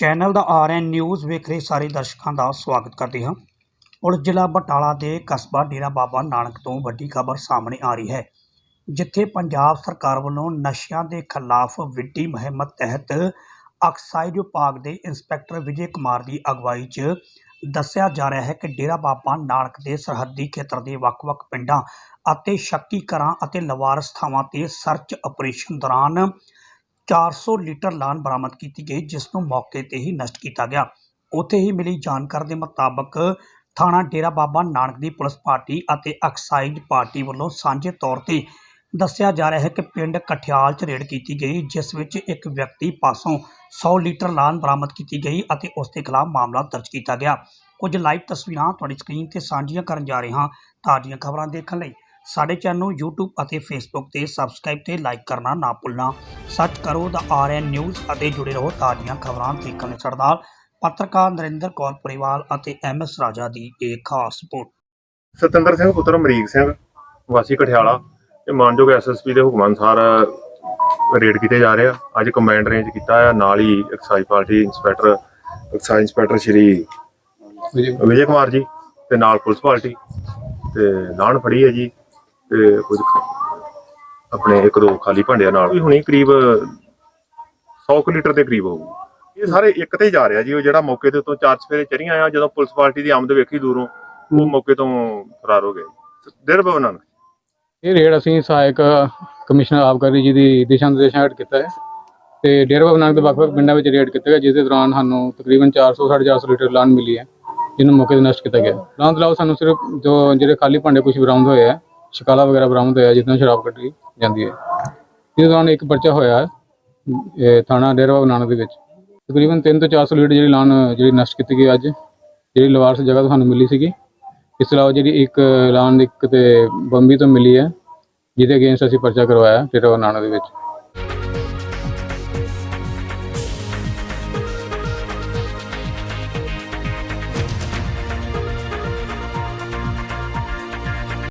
Channel ਦਾ RN news ਵੇਖ ਰਹੇ ਸਾਰੇ ਦਰਸ਼ਕਾਂ ਦਾ ਸਵਾਗਤ ਕਰਦੇ ਹਾਂ। ਪੁਲਿਸ ਜ਼ਿਲ੍ਹਾ ਬਟਾਲਾ ਦੇ ਕਸਬਾ ਡੇਰਾ ਬਾਬਾ ਨਾਨਕ ਤੋਂ ਵੱਡੀ ਖਬਰ ਸਾਹਮਣੇ ਆ ਰਹੀ ਹੈ, ਜਿੱਥੇ ਪੰਜਾਬ ਸਰਕਾਰ ਵੱਲੋਂ ਨਸ਼ਿਆਂ ਦੇ ਖਿਲਾਫ ਵਿੱਢੀ ਮੁਹਿੰਮ ਤਹਿਤ ਐਕਸਾਈਜ਼ ਵਿਭਾਗ ਦੇ ਇੰਸਪੈਕਟਰ ਵਿਜੇ ਕੁਮਾਰ ਦੀ ਅਗਵਾਈ 'ਚ ਦੱਸਿਆ ਜਾ ਰਿਹਾ ਹੈ ਕਿ ਡੇਰਾ ਬਾਬਾ ਨਾਨਕ ਦੇ ਸਰਹੱਦੀ ਖੇਤਰ ਦੇ ਵੱਖ-ਵੱਖ ਪਿੰਡਾਂ ਅਤੇ ਸ਼ੱਕੀ ਘਰਾਂ ਅਤੇ ਲਵਾਰਸ ਥਾਵਾਂ ਤੇ ਸਰਚ ਆਪਰੇਸ਼ਨ ਦੌਰਾਨ 400 ਲੀਟਰ ਲਾਨ ਬਰਾਮਦ ਕੀਤੀ ਗਈ, ਜਿਸ ਨੂੰ ਮੌਕੇ ਤੇ ਹੀ ਨਸ਼ਟ ਕੀਤਾ ਗਿਆ। ਉੱਥੇ ਹੀ ਮਿਲੀ ਜਾਣਕਾਰੀ ਦੇ ਮੁਤਾਬਕ ਥਾਣਾ ਡੇਰਾ ਬਾਬਾ ਨਾਨਕ ਦੀ ਪੁਲਿਸ ਪਾਰਟੀ ਅਤੇ ਐਕਸਾਈਜ਼ ਪਾਰਟੀ ਵੱਲੋਂ ਸਾਂਝੇ ਤੌਰ ਤੇ ਦੱਸਿਆ ਜਾ ਰਿਹਾ ਹੈ ਕਿ ਪਿੰਡ ਕਠਿਆਲ 'ਚ ਰੇਡ ਕੀਤੀ ਗਈ, ਜਿਸ ਵਿੱਚ ਇੱਕ ਵਿਅਕਤੀ ਪਾਸੋਂ 100 ਲੀਟਰ ਲਾਨ ਬਰਾਮਦ ਕੀਤੀ ਗਈ ਅਤੇ ਉਸ ਦੇ ਖਿਲਾਫ ਮਾਮਲਾ ਦਰਜ ਕੀਤਾ ਗਿਆ। ਕੁਝ ਲਾਈਵ ਤਸਵੀਰਾਂ ਤੁਹਾਡੀ ਸਕਰੀਨ ਤੇ ਸਾਂਝੀਆਂ ਕਰਨ ਜਾ ਰਹੇ ਹਾਂ, ਤਾਜ਼ੀਆਂ ਖਬਰਾਂ ਦੇਖਣ ਲਈ। ਸਾਡੇ ਚੈਨਲ ਨੂੰ YouTube ਅਤੇ Facebook ਤੇ ਸਬਸਕ੍ਰਾਈਬ ਤੇ ਲਾਈਕ ਕਰਨਾ ਨਾ ਭੁੱਲਣਾ। ਸਰਚ ਕਰੋ ਦਾ ਆਰਐਨ ਨਿਊਜ਼ ਅਤੇ ਜੁੜੇ ਰਹੋ ਤਾਜ਼ੀਆਂ ਖਬਰਾਂ ਦੇਖਣ ਸਰਦਾਰ ਪੱਤਰਕਾਰ ਨਰਿੰਦਰ ਕੌਰ ਪਰਿਵਾਲ ਅਤੇ ਐਮਐਸ ਰਾਜਾ ਦੀ ਇਹ ਖਾਸ ਰਿਪੋਰਟ। ਸਤਿੰਦਰ ਸਿੰਘ ਪੁੱਤਰ ਅਮਰੀਕ ਸਿੰਘ ਵਾਸੀ ਕਠਿਆਲਾ। ਤੇ ਮਾਨਯੋਗ ਐਸਐਸਪੀ ਦੇ ਹੁਕਮ ਅਨੁਸਾਰ ਰੇਡ ਕੀਤੇ ਜਾ ਰਹੇ ਆ। ਅੱਜ ਕਮਾਂਡ ਰੇਂਜ ਕੀਤਾ ਆ। ਨਾਲ ਹੀ excise party inspector excise inspector Shri Vijay Kumar. Ji ਤੇ ਨਾਲ ਪੁਲਿਸ ਪਾਰਟੀ ਤੇ ਨਾਨ ਫੜੀ ਹੈ ਜੀ। ਤੇ ਕੁਝ ਆਪਣੇ ਇੱਕ ਦੋ ਖਾਲੀ ਭਾਂਡਿਆਂ ਨਾਲ ਵੀ ਹੁਣੀ ਕਰੀਬ 100 ਕੁ ਲੀਟਰ ਦੇ ਕਰੀਬ ਹੋਊ। ਇਹ ਸਾਰੇ ਇੱਕ ਤੇ ਜਾ ਰਿਹਾ ਜੀ ਉਹ ਜਿਹੜਾ ਮੌਕੇ ਦੇ ਉੱਤੋਂ ਚਾਰ ਸਵੇਰੇ ਚੜੀਆਂ ਆ ਜਦੋਂ ਪੁਲਿਸ ਪਾਰਟੀ ਦੀ ਆਮਦ ਵੇਖੀ ਦੂਰੋਂ ਉਹ ਮੌਕੇ ਤੋਂ ਫਰਾਰ ਹੋ ਗਏ। ਦੇਰ ਬਵਨਨ ਇਹ ਰੇਡ ਅਸੀਂ ਸਹਾਇਕ ਕਮਿਸ਼ਨਰ ਆਬਕਾਰੀ ਜੀ ਦੀ ਦਿਸ਼ਾ ਨਿਰਦੇਸ਼ਾਂ ਹੇਠ ਕੀਤਾ ਹੈ। ਤੇ ਡੇਰਾ ਬਾਬਾ ਨਾਨਕ ਦੇ ਵੱਖ-ਵੱਖ ਪਿੰਡਾਂ ਵਿੱਚ ਰੇਡ ਕੀਤਾ ਗਿਆ ਜਿਸ ਦੇ ਦੌਰਾਨ ਸਾਨੂੰ ਤਕਰੀਬਨ 400 450 ਲੀਟਰ ਲਾਨ ਮਿਲੀ ਹੈ ਜਿਹਨੂੰ ਮੌਕੇ ਤੇ ਨਸ਼ਟ ਕੀਤਾ ਗਿਆ। ਲਾਨ ਇਲਾਵਾ ਸਾਨੂੰ ਸਿਰਫ ਜੋ ਜਿਹੜੇ ਖਾਲੀ ਭਾਂਡੇ ਕੁਝ ਬਰਾਮਦ ਹੋਏ ਆ ਸ਼ਕਾਲਾ ਵਗੈਰਾ ਬਰਾਮਦ ਹੋਇਆ ਜਿਸ ਨਾਲ ਸ਼ਰਾਬ ਕੱਢੀ ਜਾਂਦੀ ਹੈ। ਇਸ ਦੌਰਾਨ ਇੱਕ ਪਰਚਾ ਹੋਇਆ ਇਹ ਥਾਣਾ ਡੇਰਾ ਬਾਬਾ ਨਾਨਕ ਦੇ ਵਿੱਚ। ਤਕਰੀਬਨ 3 ਤੋਂ 400 ਲੀਟਰ ਜਿਹੜੀ ਲਾਨ, ਜਿਹੜੀ ਨਸ਼ਟ ਕੀਤੀ ਗਈ ਅੱਜ, ਜਿਹੜੀ ਲਵਾਰਸ ਜਗ੍ਹਾ ਤੋਂ ਸਾਨੂੰ ਮਿਲੀ ਸੀਗੀ। ਇਸ ਤੋਂ ਇਲਾਵਾ ਜਿਹੜੀ ਇੱਕ ਲਾਨ ਇੱਕ ਤੇ ਬੰਬੀ ਤੋਂ ਮਿਲੀ ਹੈ, ਜਿਹਦੇ ਅਗੇਂਸਟ ਅਸੀਂ ਪਰਚਾ ਕਰਵਾਇਆ ਡੇਰਾ ਬਾਬਾ ਨਾਨਕ ਦੇ ਵਿੱਚ।